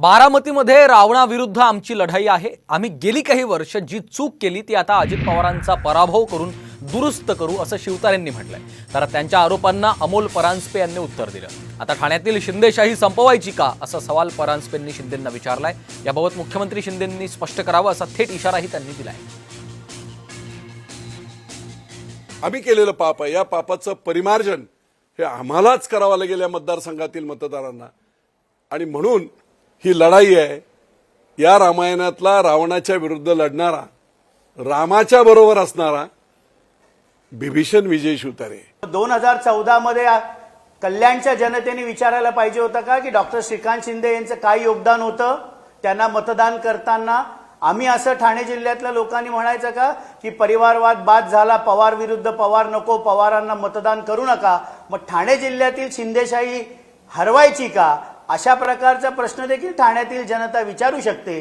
बारामतीमध्ये रावणाविरुद्ध आमची लढाई आहे. आम्ही गेली काही वर्ष जी चूक केली ती आता अजित पवारांचा पराभव करून दुरुस्त करू असं शिवतारेंनी म्हटलंय. तर त्यांच्या आरोपांना अमोल परांजपे यांनी उत्तर दिलं. आता ठाण्यातील शिंदेशाही संपवायची का असा सवाल परांजपेंनी शिंदेंना विचारलाय. याबाबत मुख्यमंत्री शिंदेंनी स्पष्ट करावं असा थेट इशाराही त्यांनी दिलाय. आम्ही केलेलं पाप आहे. या पापाचं परिमार्जन हे आम्हालाच करावं लागेल या मतदारसंघातील मतदारांना. आणि म्हणून ही लढाई आहे. या रामायणातला रावणाच्या विरुद्ध लढणारा रामाच्या बरोबर असणारा बिभीषण विजय शिवतारे. दोन हजार चौदा मध्ये कल्याणच्या जनतेने विचारायला पाहिजे होतं का की डॉक्टर श्रीकांत शिंदे यांचं काय योगदान होतं? त्यांना मतदान करताना आम्ही असं ठाणे जिल्ह्यातल्या लोकांनी म्हणायचं का की परिवारवाद बाद झाला पवार विरुद्ध पवार नको पवारांना मतदान करू नका. मग ठाणे जिल्ह्यातील शिंदेशाही हरवायची का? अशा प्रकारचा प्रश्न देखील ठाण्यातील जनता विचारू शकते.